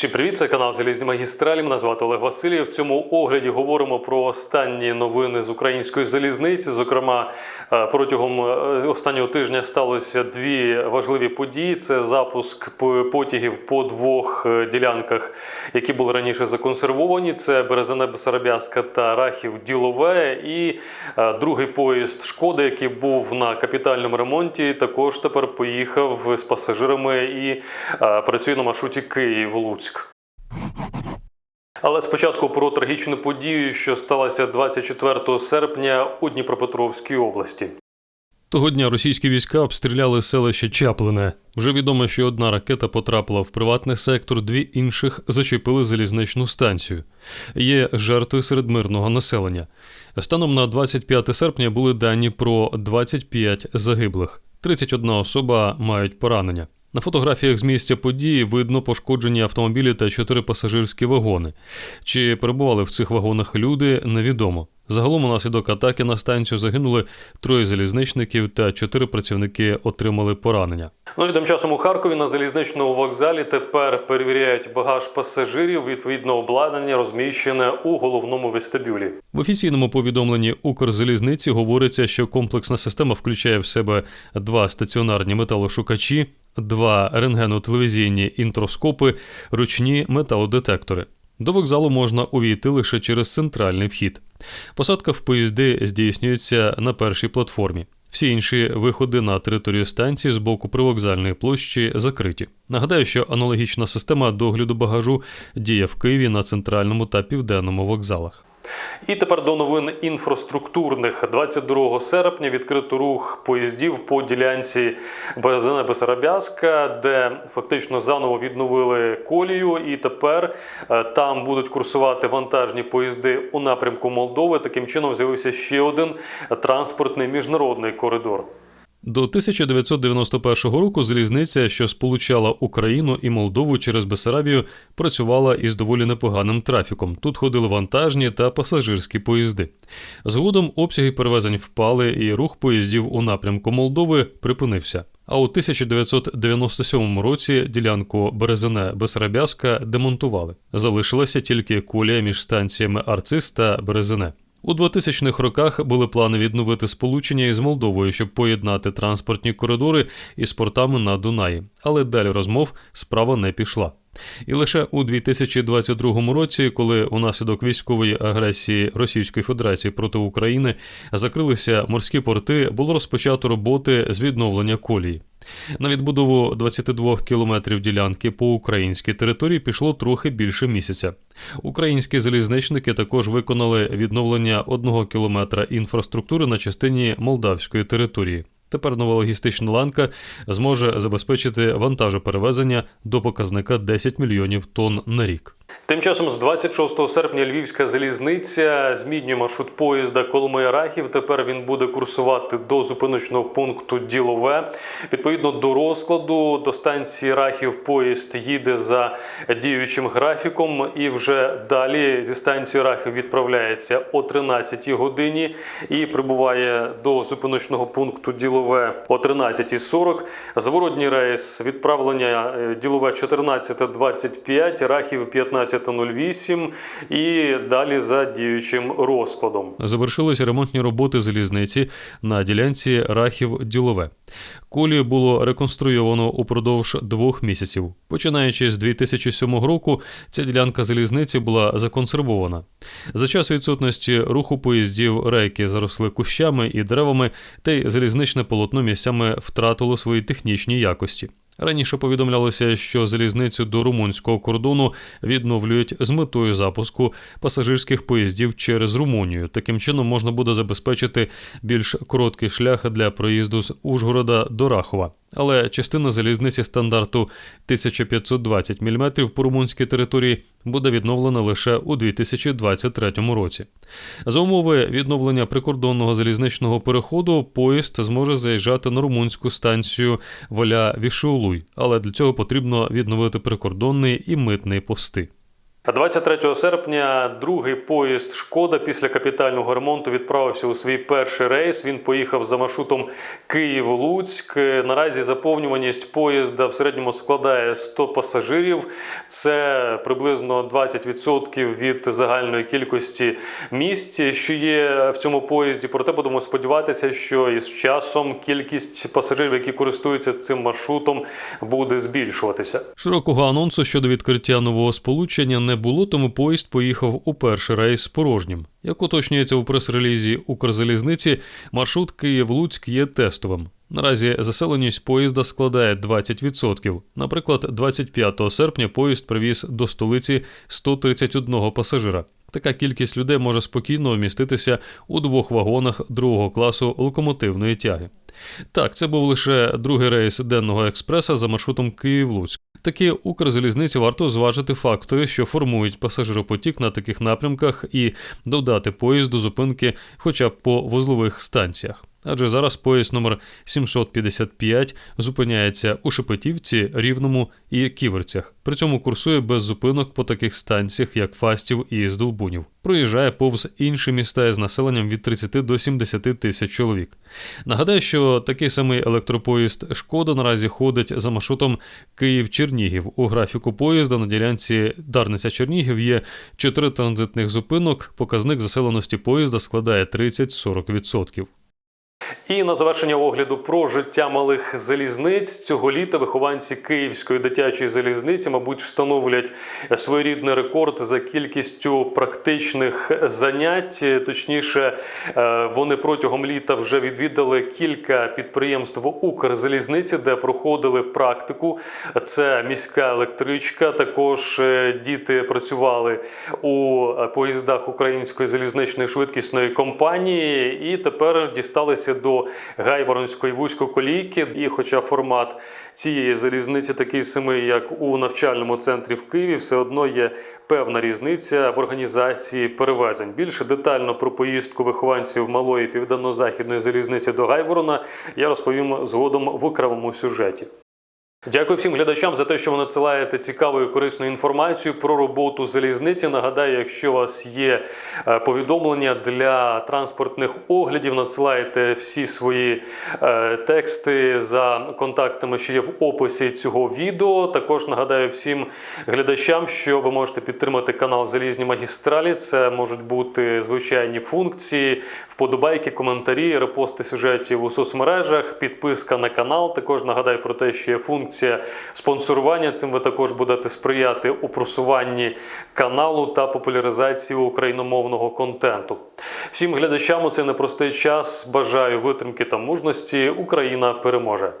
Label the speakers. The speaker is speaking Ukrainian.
Speaker 1: Всім привіт, це канал Залізні магістралі. Мене звати Олег Васильєв. В цьому огляді говоримо про останні новини з української залізниці. Зокрема, е, протягом е, останнього тижня сталося дві важливі події: це запуск потягів по двох е, ділянках, які були раніше законсервовані. Це Березане Бесарабяська та Рахів Ділове. І другий поїзд Шкоди, який був на капітальному ремонті, також тепер поїхав з пасажирами і працює на маршруті Київ-Луцьк. Але спочатку про трагічну подію, що сталася 24 серпня у Дніпропетровській області.
Speaker 2: Того дня російські війська обстріляли селище Чаплине. Вже відомо, що одна ракета потрапила в приватний сектор, дві інших зачепили залізничну станцію. Є жертви серед мирного населення. Станом на 25 серпня були дані про 25 загиблих. 31 особа мають поранення. На фотографіях з місця події видно пошкоджені автомобілі та чотири пасажирські вагони. Чи перебували в цих вагонах люди, невідомо. Загалом унаслідок атаки на станцію загинули троє залізничників та чотири працівники отримали поранення.
Speaker 1: Ну і тим часом у Харкові на залізничному вокзалі тепер перевіряють багаж пасажирів. Відповідно, обладнання розміщене у головному вестибюлі.
Speaker 2: В офіційному повідомленні Укрзалізниці говориться, що комплексна система включає в себе два стаціонарні металошукачі, два рентгенотелевізійні інтроскопи, ручні металодетектори. До вокзалу можна увійти лише через центральний вхід. Посадка в поїзди здійснюється на першій платформі. Всі інші виходи на територію станції з боку привокзальної площі закриті. Нагадаю, що аналогічна система догляду багажу діє в Києві на центральному та південному вокзалах.
Speaker 1: І тепер до новин інфраструктурних. 22 серпня відкрито рух поїздів по ділянці березина Бесарабяска, де фактично заново відновили колію, і тепер е, там будуть курсувати вантажні поїзди у напрямку Молдови. Таким чином з'явився ще один транспортний міжнародний коридор.
Speaker 2: До 1991 року залізниця, що сполучала Україну і Молдову через Бесарабію, працювала із доволі непоганим трафіком. Тут ходили вантажні та пасажирські поїзди. Згодом обсяги перевезень впали, і рух поїздів у напрямку Молдови припинився. А у 1997 році ділянку Березине Бесарабяська демонтували. Залишилася тільки колія між станціями Арцис та Березине. У 2000-х роках були плани відновити сполучення із Молдовою, щоб поєднати транспортні коридори із портами на Дунаї, але далі розмов справа не пішла. І лише у 2022 році, коли унаслідок військової агресії Російської Федерації проти України закрилися морські порти, було розпочато роботи з відновлення колії. На відбудову 22 кілометрів ділянки по українській території пішло трохи більше місяця. Українські залізничники також виконали відновлення одного кілометра інфраструктури на частині молдавської території. Тепер нова логістична ланка зможе забезпечити вантажоперевезення до показника 10 мільйонів тонн на рік.
Speaker 1: Тим часом з 26 серпня Львівська залізниця змінює маршрут поїзда Коломия-Рахів. Тепер він буде курсувати до зупиночного пункту Ділове. Відповідно до розкладу до станції Рахів поїзд їде за діючим графіком, і вже далі зі станції Рахів відправляється о 13 годині і прибуває до зупиночного пункту Ділове о 13.40. Зворотній рейс відправлення е, Ділове 14.25, Рахів 15.08 і далі за діючим розкладом.
Speaker 2: Завершилися ремонтні роботи залізниці на ділянці Рахів Ділове. Колію було реконструйовано упродовж двох місяців. Починаючи з 2007 року, ця ділянка залізниці була законсервована. За час відсутності руху поїздів рейки заросли кущами і деревами, та й залізничне полотно місцями втратило свої технічні якості. Раніше повідомлялося, що залізницю до румунського кордону відновлюють з метою запуску пасажирських поїздів через Румунію. Таким чином можна буде забезпечити більш короткий шлях для проїзду з Ужгорода до Рахова. Але частина залізниці стандарту 1520 мм по румунській території буде відновлена лише у 2023 році. За умови відновлення прикордонного залізничного переходу поїзд зможе заїжджати на румунську станцію Воля Вішеулуй, але для цього потрібно відновити прикордонний і митний пости.
Speaker 1: 23 серпня другий поїзд Шкода після капітального ремонту відправився у свій перший рейс. Він поїхав за маршрутом Київ-Луцьк. Наразі заповнюваність поїзда в середньому складає 100 пасажирів. Це приблизно 20% від загальної кількості місць, що є в цьому поїзді. Проте будемо сподіватися, що із часом кількість пасажирів, які користуються цим маршрутом, буде збільшуватися.
Speaker 2: Широкого анонсу щодо відкриття нового сполучення не було, тому поїзд поїхав у перший рейс порожнім. Як уточнюється у прес-релізі Укрзалізниці, маршрут Київ-Луцьк є тестовим. Наразі заселеність поїзда складає 20%. Наприклад, 25 серпня поїзд привіз до столиці 131 пасажира. Така кількість людей може спокійно вміститися у двох вагонах другого класу локомотивної тяги. Так, це був лише другий рейс денного експреса за маршрутом Київ-Луцьк. Такі Укрзалізниці варто зважити фактори, що формують пасажиропотік на таких напрямках, і додати поїзд до зупинки хоча б по вузлових станціях. Адже зараз поїзд номер 755 зупиняється у Шепетівці, Рівному і Ківерцях. При цьому курсує без зупинок по таких станціях, як Фастів і Здолбунів. Проїжджає повз інші міста з населенням від 30 до 70 тисяч чоловік. Нагадаю, що такий самий електропоїзд Шкода наразі ходить за маршрутом Київ-Чернігів. У графіку поїзда на ділянці Дарниця-Чернігів є 4 транзитних зупинок. Показник заселеності поїзда складає 30-40%.
Speaker 1: І на завершення огляду про життя малих залізниць цього літа вихованці Київської дитячої залізниці, мабуть, встановлять своєрідний рекорд за кількістю практичних занять. Точніше, е, вони протягом літа вже відвідали кілька підприємств Укрзалізниці, де проходили практику. Це міська електричка. Також е, діти працювали у поїздах Української залізничної швидкісної компанії, і тепер дісталися до Гайворонської вузької колійки. І, хоча формат цієї залізниці такий самий, як у навчальному центрі в Києві, все одно є певна різниця в організації перевезень. Більше детально про поїздку вихованців малої південно-західної залізниці до Гайворона я розповім згодом в окремому сюжеті. Дякую всім глядачам за те, що ви надсилаєте цікаву і корисну інформацію про роботу залізниці. Нагадаю, якщо у вас є е, повідомлення для транспортних оглядів, надсилайте всі свої е, тексти за контактами, що є в описі цього відео. Також нагадаю всім глядачам, що ви можете підтримати канал Залізні магістралі. Це можуть бути звичайні функції, вподобайки, коментарі, репости сюжетів у соцмережах, підписка на канал. Також нагадаю про те, що є функція спонсорування. Цим ви також будете сприяти у просуванні каналу та популяризації україномовного контенту. Всім глядачам у цей непростий час бажаю витримки та мужності. Україна переможе!